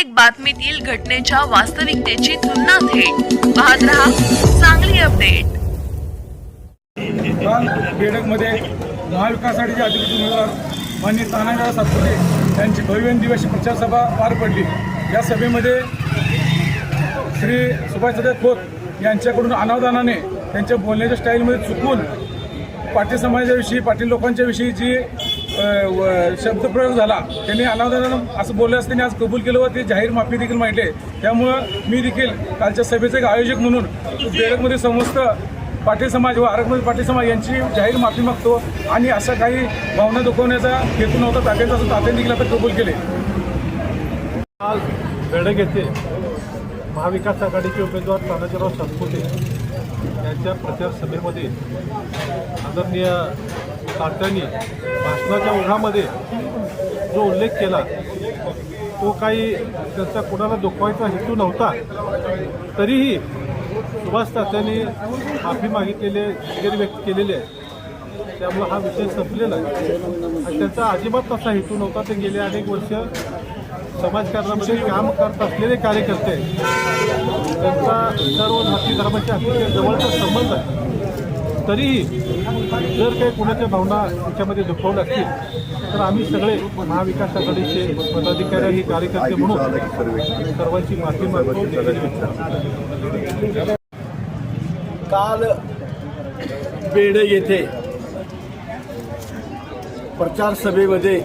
प्रत्येक बातमीतील घटनेच्या वास्तविकतेची तुलना थेट. पाहत रहा चांगली अपडेट. बेडकमध्ये अधिकृत उमेदवार माननीय तानाजीराव सातपुते यांची भव्य दिवशी प्रचारसभा पार पडली. या सभेमध्ये श्री सुभाषचंद्र खोत यांच्याकडून अनावधानाने त्यांच्या बोलण्याच्या स्टाईलमध्ये चुकून पाटील समाजाविषयी पाटील लोकांच्या विषयी जी शब्दप्रयोग झाला. त्यांनी अनावधानानं असं बोलल्यास त्यांनी आज कबूल केलं व ते जाहीर माफी देखील मांडले त्यामुळं मी देखील कालच्या सभेचे एक आयोजक म्हणून बेरकमध्ये समस्त पाटील समाज व आरकमध्ये पाटील समाज यांची जाहीर माफी मागतो आणि असं काही भावना दुखवण्याचा हेतू नव्हता तात्यांचा असं तात्याने देखील आता कबूल केले. आज बेडक येथे महाविकास आघाडीचे उमेदवार तानाजीराव सातपुते यांच्या प्रचार सभेमध्ये आदरणीय तात्यांनी भाषणाच्या ओघामध्ये जो उल्लेख केला तो काही त्यांचा कोणाला दुखवायचा हेतू नव्हता तरीही सुभाष तात्यांनी माफी मागितलेले वगैरे व्यक्त केलेले आहे त्यामुळे हा विषय संपलेला. आहे आणि त्यांचा अजिबात तसा हेतू नव्हता. ते गेले अनेक वर्ष समाजकारणामध्ये काम करत असलेले कार्यकर्ते. त्यांचा सर्व जाती धर्माच्या अतिशय जवळचा संबंध आहे. तरीही जर काही कुणाच्या भावना त्याच्यामध्ये दुखवल्या असतील तर आम्ही सगळे महाविकास आघाडीचे पदाधिकारी आणि कार्यकर्ते म्हणून सर्वांची माफी मागतो. काल बेड येथे प्रचार सभेमध्ये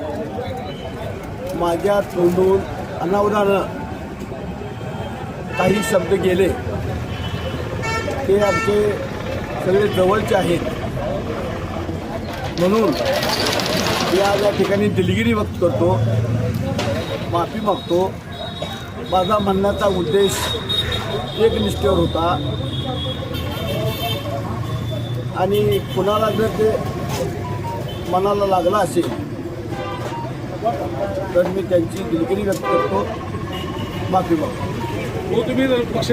माझ्या तोंडून अनावधानं काही शब्द गेले ते आमचे सगळे जवळचे आहेत. म्हणून मी आज या ठिकाणी दिलगिरी व्यक्त करतो माफी मागतो. माझा म्हणण्याचा उद्देश एकनिष्ठेवर होता. आणि कुणाला जर ते मनाला लागला असेल तर मी त्यांची दिलगिरी व्यक्त करतो. माफी मागतो हो, तुम्ही पक्ष